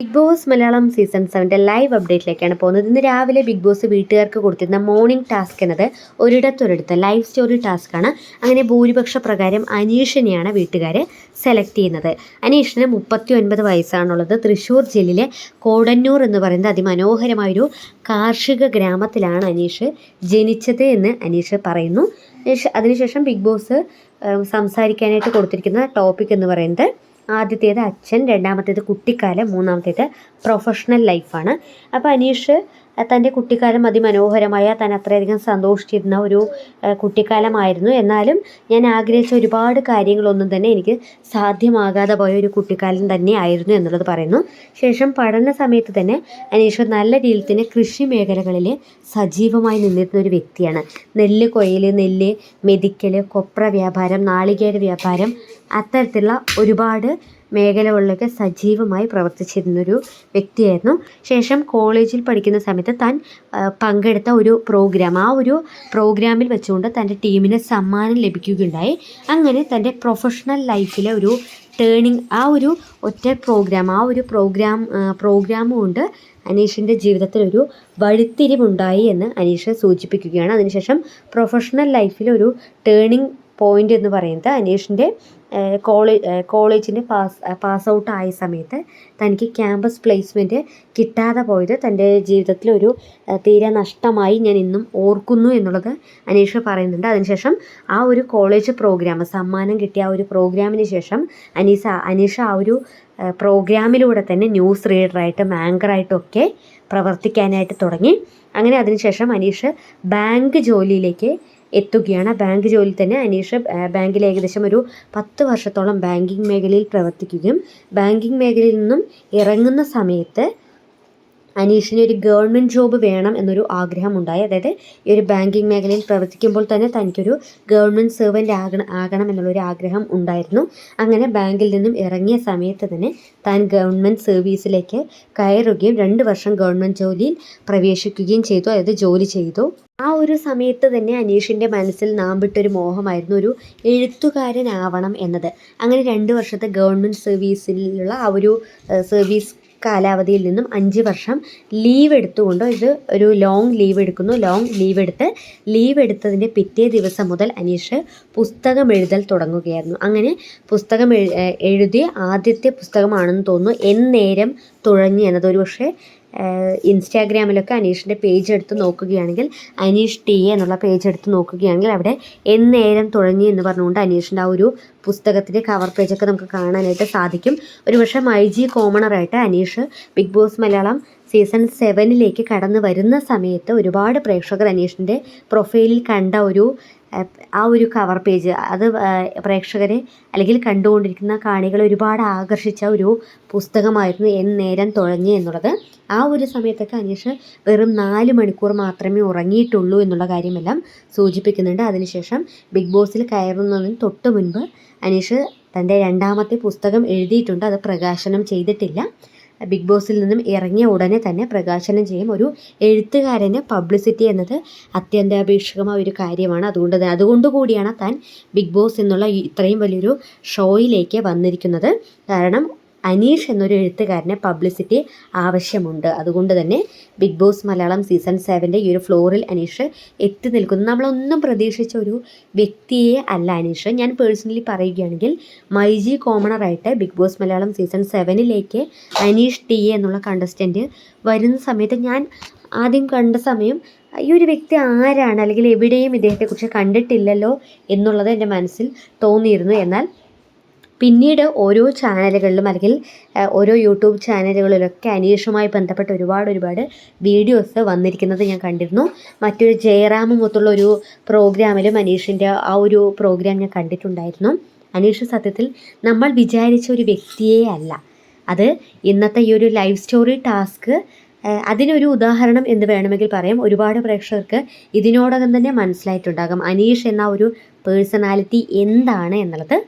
Big Boss Malayalam season സെവന്റെ live അപ്ഡേറ്റിലേക്കാണ് പോകുന്നത്. ഇന്ന് രാവിലെ ബിഗ് ബോസ് വീട്ടുകാർക്ക് കൊടുത്തിരുന്ന മോർണിംഗ് ടാസ്ക് എന്നത് ഒരിടത്തൊരിടത്ത് ലൈവ് സ്റ്റോറി ടാസ്ക് ആണ്. അങ്ങനെ ഭൂരിപക്ഷ പ്രകാരം അനീഷിനെയാണ് വീട്ടുകാർ സെലക്ട് ചെയ്യുന്നത്. അനീഷിന് മുപ്പത്തി ഒൻപത് വയസ്സാണുള്ളത്. തൃശ്ശൂർ ജില്ലയിലെ കോടന്നൂർ എന്ന് പറയുന്ന അതിമനോഹരമായൊരു കാർഷിക ഗ്രാമത്തിലാണ് അനീഷ് ജനിച്ചത് എന്ന് അനീഷ് പറയുന്നു. അതിനുശേഷം ബിഗ് ബോസ് സംസാരിക്കാനായിട്ട് കൊടുത്തിരിക്കുന്ന ടോപ്പിക് എന്ന് പറയുന്നത് ആദ്യത്തേത് അച്ഛൻ രണ്ടാമത്തേത് കുട്ടിക്കാലം മൂന്നാമത്തേത് പ്രൊഫഷണൽ ലൈഫാണ് അപ്പോൾ അനീഷ് തന്റെ കുട്ടിക്കാലം അതിമനോഹരമായ താൻ അത്രയധികം സന്തോഷിച്ചിരുന്ന ഒരു കുട്ടിക്കാലമായിരുന്നു. എന്നാലും ഞാൻ ആഗ്രഹിച്ച ഒരുപാട് കാര്യങ്ങളൊന്നും തന്നെ എനിക്ക് സാധ്യമാകാതെ പോയ ഒരു കുട്ടിക്കാലം തന്നെ ആയിരുന്നു എന്നുള്ളത് പറയുന്നു. ശേഷം പഠന സമയത്ത് തന്നെ അനീഷ് നല്ല രീതിയിൽ തന്നെ കൃഷി മേഖലകളിൽ സജീവമായി നിന്നിരുന്ന ഒരു വ്യക്തിയാണ്. നെല്ല് കൊയ്യൽ നെല്ല് മെതിക്കൽ കൊപ്ര വ്യാപാരം നാളികേര വ്യാപാരം അത്തരത്തിലുള്ള ഒരുപാട് മേഖലകളിലൊക്കെ സജീവമായി പ്രവർത്തിച്ചിരുന്നൊരു വ്യക്തിയായിരുന്നു. ശേഷം കോളേജിൽ പഠിക്കുന്ന സമയത്ത് താൻ പങ്കെടുത്ത ഒരു പ്രോഗ്രാം ആ ഒരു പ്രോഗ്രാമിൽ വെച്ചുകൊണ്ട് തന്റെ ടീമിന് സമ്മാനം ലഭിക്കുകയുണ്ടായി. അങ്ങനെ തന്റെ പ്രൊഫഷണൽ ലൈഫിലെ ഒരു ടേണിങ് ആ ഒരു ഒറ്റ പ്രോഗ്രാം ആ ഒരു പ്രോഗ്രാം പ്രോഗ്രാം കൊണ്ട് അനീഷിന്റെ ജീവിതത്തിൽ ഒരു വഴിത്തിരിവുണ്ടായി എന്ന് അനീഷ് സൂചിപ്പിക്കുകയാണ്. അതിനുശേഷം പ്രൊഫഷണൽ ലൈഫിൽ ഒരു ടേണിംഗ് പോയിന്റ് എന്ന് പറയുന്നത് അനീഷിന്റെ കോളേജ് കോളേജിന് പാസ് പാസ് ഔട്ട് ആയ സമയത്ത് തനിക്ക് ക്യാമ്പസ് പ്ലേസ്മെന്റ് കിട്ടാതെ പോയത് തന്റെ ജീവിതത്തിലൊരു തീരെ നഷ്ടമായി ഞാൻ ഇന്നും ഓർക്കുന്നു എന്നുള്ളത് അനീഷ് പറയുന്നുണ്ട്. അതിനുശേഷം ആ ഒരു കോളേജ് പ്രോഗ്രാം സമ്മാനം കിട്ടിയ ആ ഒരു പ്രോഗ്രാമിന് ശേഷം അനീസ അനീഷ ആ ഒരു പ്രോഗ്രാമിലൂടെ തന്നെ ന്യൂസ് റീഡറായിട്ടും ആങ്കറായിട്ടും ഒക്കെ പ്രവർത്തിക്കാനായിട്ട് തുടങ്ങി. അങ്ങനെ അതിനുശേഷം അനീഷ് ബാങ്ക് ജോലിയിലേക്ക് എത്തുകയാണ്. ബാങ്ക് ജോലി തന്നെ അനീഷ് ബാങ്കിൽ ഏകദേശം ഒരു പത്ത് വർഷത്തോളം ബാങ്കിങ് മേഖലയിൽ പ്രവർത്തിക്കുകയും ബാങ്കിങ് മേഖലയിൽ നിന്നും ഇറങ്ങുന്ന സമയത്ത് അനീഷിന് ഒരു ഗവൺമെന്റ് ജോബ് വേണം എന്നൊരു ആഗ്രഹം ഉണ്ടായി അതായത് ഈ ഒരു ബാങ്കിങ് മേഖലയിൽ പ്രവർത്തിക്കുമ്പോൾ തന്നെ തനിക്കൊരു ഗവൺമെന്റ് സെർവന്റ് ആകണം ആകണം എന്നുള്ളൊരു ആഗ്രഹം ഉണ്ടായിരുന്നു. അങ്ങനെ ബാങ്കിൽ നിന്നും ഇറങ്ങിയ സമയത്ത് തന്നെ താൻ ഗവൺമെന്റ് സർവീസിലേക്ക് കയറുകയും രണ്ട് വർഷം ഗവൺമെന്റ് ജോലിയിൽ പ്രവേശിക്കുകയും ചെയ്തു. അതായത് ജോലി ചെയ്തു. ആ ഒരു സമയത്ത് തന്നെ അനീഷിന്റെ മനസ്സിൽ നാമ്പിട്ടൊരു മോഹമായിരുന്നു ഒരു എഴുത്തുകാരനാവണം എന്നത്. അങ്ങനെ രണ്ട് വർഷത്തെ ഗവൺമെന്റ് സർവീസിലുള്ള ആ ഒരു സർവീസ് കാലാവധിയിൽ നിന്നും അഞ്ച് വർഷം ലീവ് എടുത്തുകൊണ്ട് ഇത് ഒരു ലോങ് ലീവ് എടുക്കുന്നു. ലോങ് ലീവ് എടുത്ത് ലീവ് എടുത്തതിന്റെ പിറ്റേ ദിവസം മുതൽ അനീഷ് പുസ്തകം എഴുതൽ തുടങ്ങുകയായിരുന്നു. അങ്ങനെ പുസ്തകം എഴുതിയ ആദ്യത്തെ പുസ്തകമാണെന്ന് തോന്നുന്നു. എന്നേരം തുഴഞ്ഞ് എന്നത് ഒരു പക്ഷേ ഇൻസ്റ്റാഗ്രാമിലൊക്കെ അനീഷിന്റെ പേജ് എടുത്ത് നോക്കുകയാണെങ്കിൽ അനീഷ് ടി എന്നുള്ള പേജ് എടുത്ത് നോക്കുകയാണെങ്കിൽ അവിടെ എന്നേരം തുഴഞ്ഞി എന്ന് പറഞ്ഞുകൊണ്ട് അനീഷിന്റെ ആ ഒരു പുസ്തകത്തിന്റെ കവർ പേജൊക്കെ നമുക്ക് കാണാനായിട്ട് സാധിക്കും. ഒരുപക്ഷെ MyG കോമണറായിട്ട് Aneesh Big Boss Malayalam season സെവനിലേക്ക് കടന്നു വരുന്ന സമയത്ത് ഒരുപാട് പ്രേക്ഷകർ അനീഷിന്റെ പ്രൊഫൈലിൽ കണ്ട ഒരു ആ ഒരു കവർ പേജ് അത് പ്രേക്ഷകരെ അല്ലെങ്കിൽ കണ്ടുകൊണ്ടിരിക്കുന്ന കാണികളെ ഒരുപാട് ആകർഷിച്ച ഒരു പുസ്തകമായിരുന്നു എൻ നേരം തുഴഞ്ഞ് എന്നുള്ളത്. ആ ഒരു സമയത്തൊക്കെ അനീഷ് വെറും നാല് മണിക്കൂർ മാത്രമേ ഉറങ്ങിയിട്ടുള്ളൂ എന്നുള്ള കാര്യമെല്ലാം സൂചിപ്പിക്കുന്നുണ്ട്. അതിനുശേഷം ബിഗ് ബോസിൽ കയറുന്നതിന് തൊട്ട് മുൻപ് അനീഷ് തന്റെ രണ്ടാമത്തെ പുസ്തകം എഴുതിയിട്ടുണ്ട്. അത് പ്രകാശനം ചെയ്തിട്ടില്ല. ബിഗ് ബോസിൽ നിന്നും ഇറങ്ങിയ ഉടനെ തന്നെ പ്രകാശനം ചെയ്യും. ഒരു എഴുത്തുകാരന് പബ്ലിസിറ്റി എന്നത് അത്യന്താപേക്ഷികമായ ഒരു കാര്യമാണ്. അതുകൊണ്ട് അതുകൊണ്ട് കൂടിയാണ് താൻ ബിഗ് ബോസ് എന്നുള്ള ഇത്രയും വലിയൊരു ഷോയിലേക്ക് വന്നിരിക്കുന്നത്. കാരണം അനീഷ് എന്നൊരു എഴുത്തുകാരന് പബ്ലിസിറ്റി ആവശ്യമുണ്ട്. അതുകൊണ്ട് തന്നെ ബിഗ് ബോസ് മലയാളം സീസൺ സെവന്റെ ഈ ഒരു ഫ്ലോറിൽ അനീഷ് എത്തി നിൽക്കുന്നു. നമ്മളൊന്നും പ്രതീക്ഷിച്ച ഒരു വ്യക്തിയെ അല്ല അനീഷ്. ഞാൻ പേഴ്സണലി പറയുകയാണെങ്കിൽ മൈജി കോമണറായിട്ട് ബിഗ് ബോസ് മലയാളം സീസൺ സെവനിലേക്ക് അനീഷ് ടി എ എന്നുള്ള കണ്ടസ്റ്റന്റ് വരുന്ന സമയത്ത് ഞാൻ ആദ്യം കണ്ട സമയം ഈ ഒരു വ്യക്തി ആരാണ്? അല്ലെങ്കിൽ എവിടെയും ഇദ്ദേഹത്തെക്കുറിച്ച് കണ്ടിട്ടില്ലല്ലോ എന്നുള്ളത് എന്റെ മനസ്സിൽ തോന്നിയിരുന്നു. എന്നാൽ പിന്നീട് ഓരോ ചാനലുകളിലും അല്ലെങ്കിൽ ഓരോ യൂട്യൂബ് ചാനലുകളിലൊക്കെ അനീഷുമായി ബന്ധപ്പെട്ട് ഒരുപാട് ഒരുപാട് വീഡിയോസ് വന്നിരിക്കുന്നത് ഞാൻ കണ്ടിരുന്നു. മറ്റൊരു ജയറാമുമൊത്തുള്ള ഒരു പ്രോഗ്രാമിലും അനീഷിന്റെ ആ ഒരു പ്രോഗ്രാം ഞാൻ കണ്ടിട്ടുണ്ടായിരുന്നു. അനീഷ് സത്യത്തിൽ നമ്മൾ വിചാരിച്ച ഒരു വ്യക്തിയേ അല്ല. അത് ഇന്നത്തെ ഈ ഒരു ലൈഫ് സ്റ്റോറി ടാസ്ക് അതിനൊരു ഉദാഹരണം എന്ന് വേണമെങ്കിൽ പറയാം. ഒരുപാട് പ്രേക്ഷകർക്ക് ഇതിനോടകം തന്നെ മനസ്സിലായിട്ടുണ്ടാകും അനീഷ് എന്ന ഒരു പേഴ്സണാലിറ്റി എന്താണ് എന്നുള്ളത്.